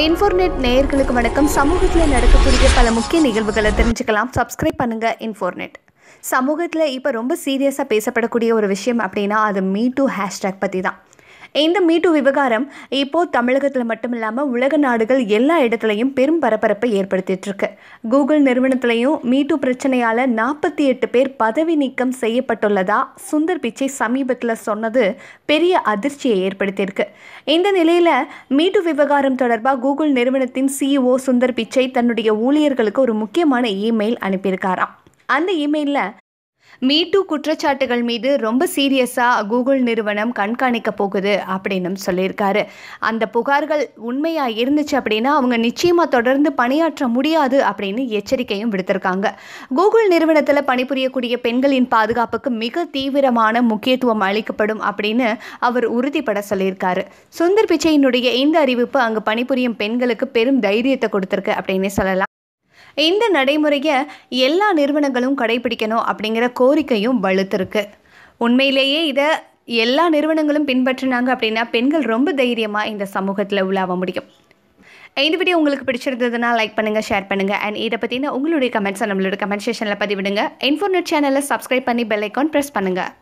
இன்ஃபோர்நெட் நேயர்களுக்கு வணக்கம். சமூகத்தில் நடக்கக்கூடிய பல முக்கிய நிகழ்வுகளை தெரிஞ்சுக்கலாம். சப்ஸ்கிரைப் பண்ணுங்க இன்ஃபோர்நெட். சமூகத்தில் இப்போ ரொம்ப சீரியஸாக பேசப்படக்கூடிய ஒரு விஷயம் அப்படின்னா அது மீ டூ ஹேஷ்டேக் பற்றி தான் இந்த மீ டூ விவகாரம் இப்போது தமிழகத்தில் மட்டும் இல்லாமல் உலக நாடுகள் எல்லா இடத்துலையும் பெரும் பரபரப்பை ஏற்படுத்திட்டு இருக்கு கூகுள் நிறுவனத்திலையும் மீ டூ பிரச்சனையால் நாற்பத்தி எட்டு பேர் பதவி நீக்கம் செய்யப்பட்டுள்ளதா சுந்தர் பிச்சை சமீபத்தில் சொன்னது பெரிய அதிர்ச்சியை ஏற்படுத்தியிருக்கு. இந்த நிலையில் மீட்டு விவகாரம் தொடர்பாக கூகுள் நிறுவனத்தின் சிஇஓ சுந்தர் பிச்சை தன்னுடைய ஊழியர்களுக்கு ஒரு முக்கியமான இமெயில் அனுப்பியிருக்காராம். அந்த இமெயிலில் மீட்டு குற்றச்சாட்டுகள் மீது ரொம்ப சீரியஸாக கூகுள் நிறுவனம் கண்காணிக்க போகுது அப்படின்னு சொல்லியிருக்காரு. அந்த புகார்கள் உண்மையாக இருந்துச்சு அப்படின்னா அவங்க நிச்சயமாக தொடர்ந்து பணியாற்ற முடியாது அப்படின்னு எச்சரிக்கையும் விடுத்திருக்காங்க. கூகுள் நிறுவனத்தில் பணிபுரியக்கூடிய பெண்களின் பாதுகாப்புக்கு மிக தீவிரமான முக்கியத்துவம் அளிக்கப்படும் அப்படின்னு அவர் உறுதிப்பட சொல்லியிருக்காரு. சுந்தர் பிச்சையினுடைய இந்த அறிவிப்பு அங்கு பணிபுரியும் பெண்களுக்கு பெரும் தைரியத்தை கொடுத்துருக்கு அப்படின்னே சொல்லலாம். இந்த நடைமுறையை எல்லா நிறுவனங்களும் கடைபிடிக்கணும் அப்படிங்கிற கோரிக்கையும் வலுத்திருக்கு. உண்மையிலேயே இதை எல்லா நிறுவனங்களும் பின்பற்றினாங்க அப்படின்னா பெண்கள் ரொம்ப தைரியமாக இந்த சமூகத்தில் உலாவ முடியும். இந்த வீடியோ உங்களுக்கு பிடிச்சிருந்ததுன்னா லைக் பண்ணுங்கள் ஷேர் பண்ணுங்கள் அண்ட் இதை பற்றின உங்களுடைய கமெண்ட்ஸை நம்மளோட கமெண்ட் செஷனில் பதிவிடுங்க. இன்ஃபோர்நெட் சேனலை சப்ஸ்கிரைப் பண்ணி பெல் ஐக்கான் ப்ரெஸ் பண்ணுங்கள்